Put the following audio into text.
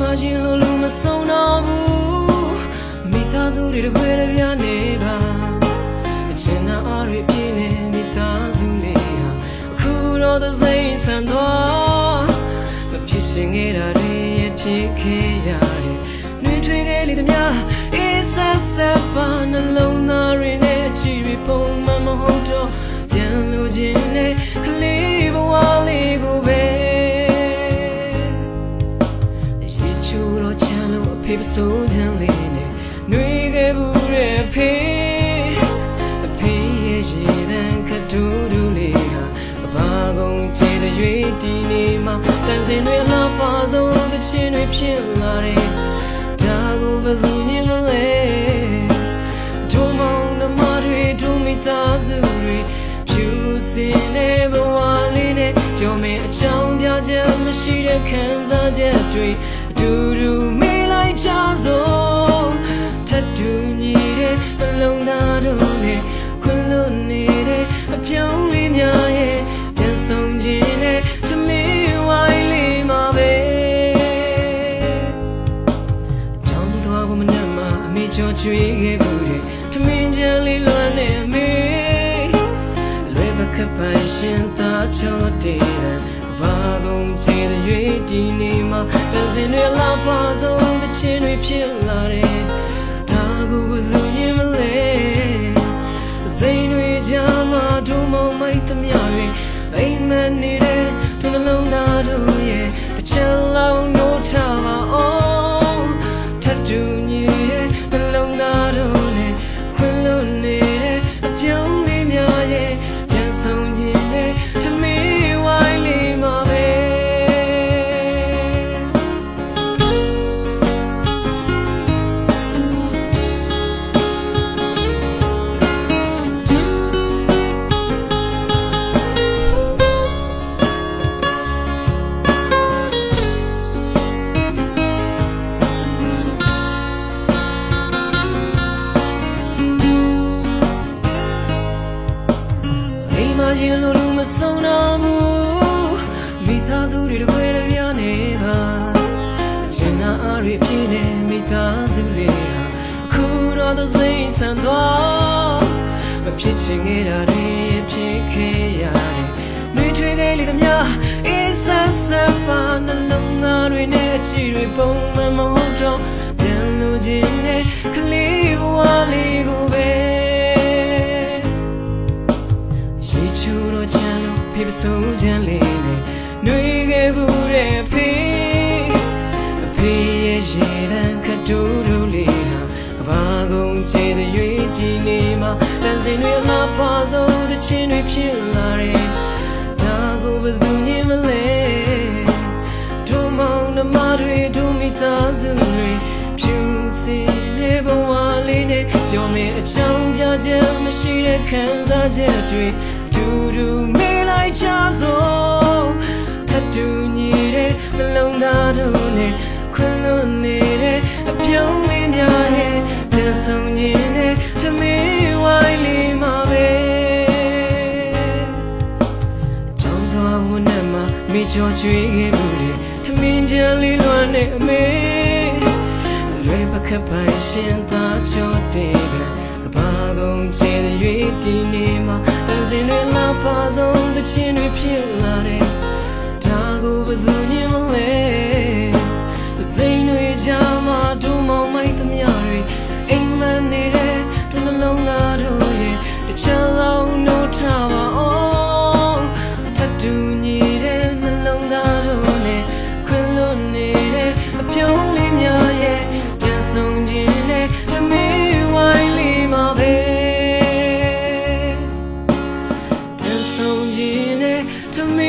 မချင်းလို့လူမဆုံးတော့ဘူးမိသားစုတွေတခွဲတပြားနေပါအချင်နာအားတွေပြည့်နေမိသားစုလေးဟာအခုတော့သစိမ့်ဆန်သွားမဖြစ်ချင်ခဲ့တာတွေရဲ့ဖြစ်ခဲ့ရတယ်နှွေးထွေးခဲ့လေသမျှအေးဆက်ဆက်ပါနှလုံးသားတွေနဲ့ချီပြီးပုံမှန်မဟုတ်တော့ပြန်လို့ခြင်းနဲ့ကလေးဘဝလေး မ်းလို့အဖေပစိုးချမ်းလေးနဲ့နှွေးခဲ့ဘူးရဲ့ဖေအဖေရဲ့ရေတန်းခတူးတူးလေးဟာကဘာကုန်ချေတဲ့ရွေးတီနေမှာတန်စင်တွေလှပဆုံးတဲ့ချင်းတွေဖြစ်လာတယ်ဒါကိုဘယ်သူမြင်မလဲဒုမောင်နှမတွေဒုမိသားစုတွေဖြူစင်တဲ့ဘဝလေးနဲ့ကြော်မယ်အချောင်းပြချက်မရှိတဲ့ခံစားချက်တွေအတူတူမေးလို က်ကြစို့ထပ်တူညီတဲ့နှလုံးသားတို့နဲ့ခွင်လွတ်နေတဲ့အပြောင်းလေးများရဲ့ပြန်ဆောင်ခြင်းနဲ့တမီးဝိုင်းလေးမှာပဲကြောင်းသွားဖို့မနှက်မှအမေချောချွေးခဲ့ဘူးတဲ့ထမင်းချမ်းလေးလွမ်းနေအမေလွယ်ပကပိုင်ရှင်သာချောတဲ့ ဘာကုန်ချေတဲ့ရွေးဒီနေမှာပြန်စင်တွေလာပါဆုံးတဲ့ချင်းတွေဖြစ်လာတယ်ဒါကိုဘယ်သူရင်မလဲစိန်တွေကြမှာဒုံမောင်မိုက်သမျှတွေအိမ်မက်နေတဲ့ဒီနှလုံးသားတို့ အိမ်မရင်လို့လူမဆုံးတော့ဘူးမိသားစုတွေတခွဲတပြားနေပါအချင်နာအားတွေပြည့်နေမိသားစုတွေဟာအခုတော့သစိမ့်ဆန်သွားမဖြစ်ချင်ခဲ့တာတွေဖြစ်ခဲ့ရတယ်နှွေးထွေးခဲ့လေသမျှအေးဆက်ဆက်ပါနှလုံးသားတွေနဲ့အချီတွေပုံမှန်မဟုတ်တော့ပြန်လို့ခြင်းနဲ့ မ်းလို့ဖေပစိုးချမ်းလေးနဲ့နှွေးခဲ့ဘူးတဲ့ဖေအဖေရဲ့ရေတန်းခတူးတူးလေးဟာကဘာကုန်ချေတဲ့ရွေးဒီနေမှာတန်စင်တွေလာပါဆုံးတဲ့ချင်းတွေဖြစ်လာတယ်ဒါကိုဘယ်သူမြင်မလဲဒုမောင်နှမတွေဒုမိသားစုတွေဖြူစင်တဲ့ဘဝလေးနဲ့ပြောမယ်အချောင်းပြချက်မရှိတဲ့ခံစားချက်တွေ တို့နဲ့ခွင်လွတ်နေတဲ့အပြုံးလေးများရဲ့ပြန်ဆောင်ရင်းနဲ့တမီးဝိုင်းလေးမှာပဲကြောင်းသွားဖို့နဲ့မှမိချောချွေးခဲ့မှုတွေထမင်းချမ်းလေးလွမ်းနေအမေလွယ်ပခက်ပိုင်ရှင်သာချောတဲ့ကကဘာကုန်ချေတဲ့ရွေးတီနေမှာတန်စင်တွေလာပါဆုံးတဲ့ချင်းတွေဖြစ်လာတယ်ဒါကိုဘယ်သူညင်မလဲ to me.